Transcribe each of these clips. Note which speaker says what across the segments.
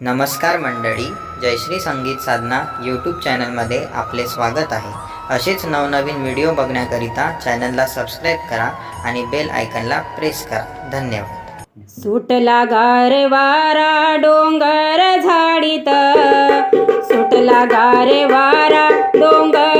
Speaker 1: नमस्कार मंडळी जयश्री संगीत साधना यूट्यूब चॅनलमध्ये आपले स्वागत आहे. असेच नवनवीन व्हिडिओ बघण्याकरिता चॅनलला सबस्क्राईब करा आणि बेल आयकनला प्रेस करा. धन्यवाद.
Speaker 2: सुटला गारे वारा डोंगर झाडीत. सुटला गारे वारा डोंगर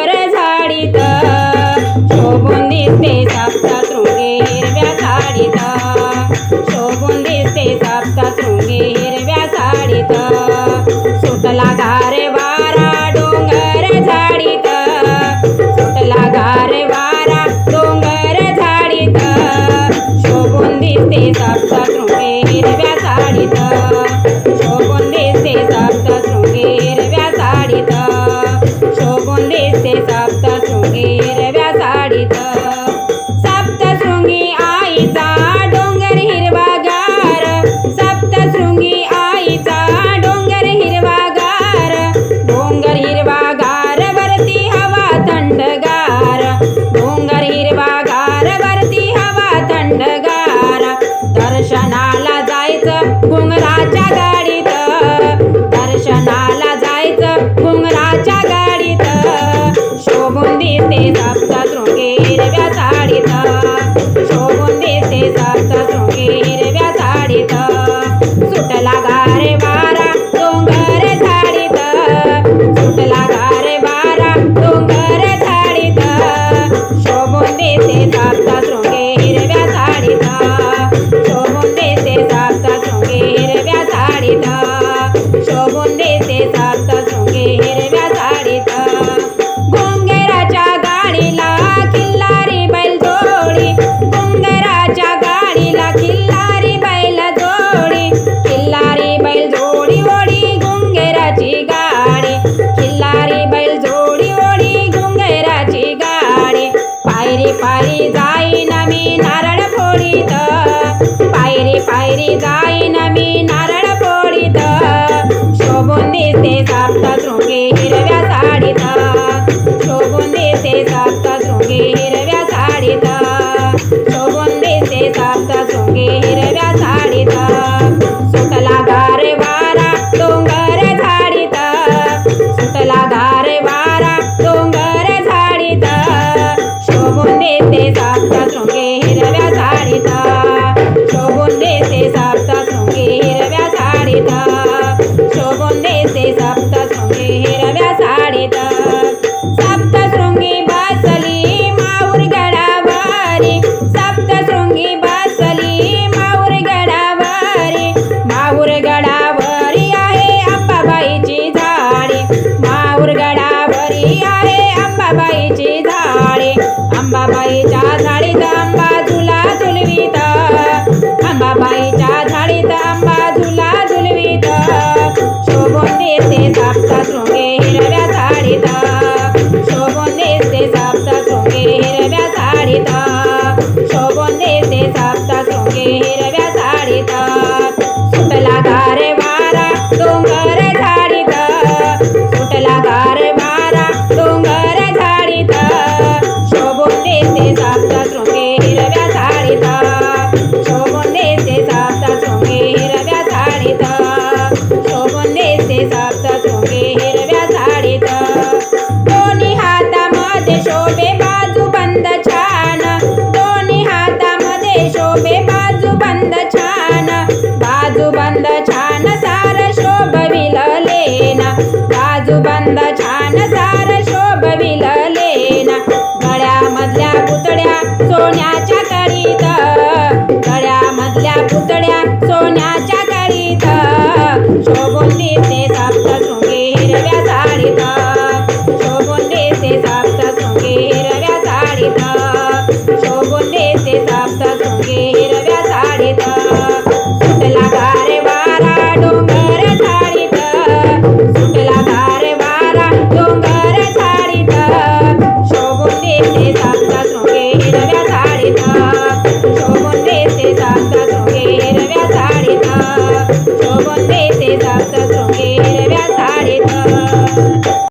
Speaker 2: টাকা पायरी जाईन मी नारळ फोडीत. पायरी पायरी जाईन मी नारळ फोडीत. शोभून दिसते साप्ता शृंगे हिरव्या साडीत. शोभून दिसते साप्ता शृंगे हिरव्या साडीत. शोभून दिसते साप्ता शृंगे हिरव्या साडीत. सुटला गार वारा डोंगर झाडीत. सुटला गार 감사합니다. संसार शोभविलेना गळ्यामधल्या पुतळ्या सोन्याच्या करीत. गळ्यामधल्या पुतळ्या सोन्याच्या करीत.